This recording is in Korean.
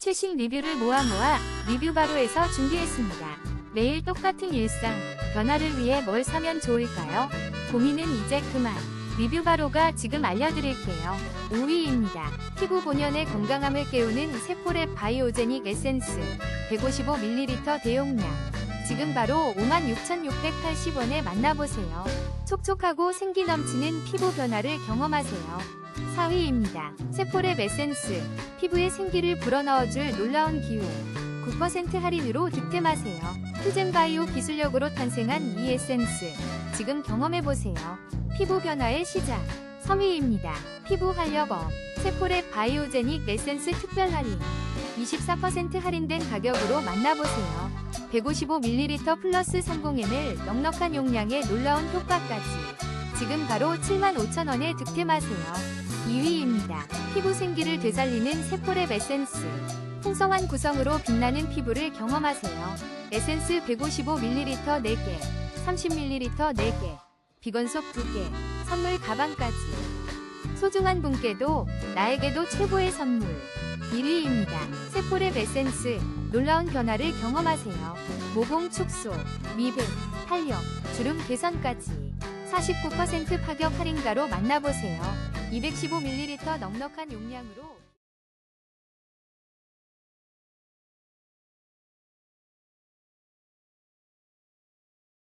최신 리뷰를 모아 모아 리뷰 바로에서 준비했습니다. 매일 똑같은 일상, 변화를 위해 뭘 사면 좋을까요? 고민은 이제 그만. 리뷰 바로가 지금 알려드릴게요. 5위입니다. 피부 본연의 건강함을 깨우는 세포랩 바이오제닉 에센스 155ml 대용량. 지금 바로 56,680원에 만나보세요. 촉촉하고 생기 넘치는 피부 변화를 경험하세요. 4위입니다. 세포랩 에센스 피부에 생기를 불어넣어줄 놀라운 기회. 9% 할인으로 득템하세요. 퓨젠바이오 기술력으로 탄생한 이 에센스. 지금 경험해보세요. 피부 변화의 시작. 3위입니다. 피부 활력업. 세포랩 바이오제닉 에센스 특별 할인. 24% 할인된 가격으로 만나보세요. 155ml 플러스 30ml 넉넉한 용량의 놀라운 효과까지. 지금 바로 75,000원에 득템하세요. 2위입니다. 피부 생기를 되살리는 세포랩 에센스. 풍성한 구성으로 빛나는 피부를 경험하세요. 에센스 155ml 4개, 30ml 4개, 비건속 2개, 선물 가방까지. 소중한 분께도 나에게도 최고의 선물. 1위입니다. 세포랩 에센스. 놀라운 변화를 경험하세요. 모공 축소, 미백, 탄력, 주름 개선까지. 49% 파격 할인가로 만나보세요. 215ml 넉넉한 용량으로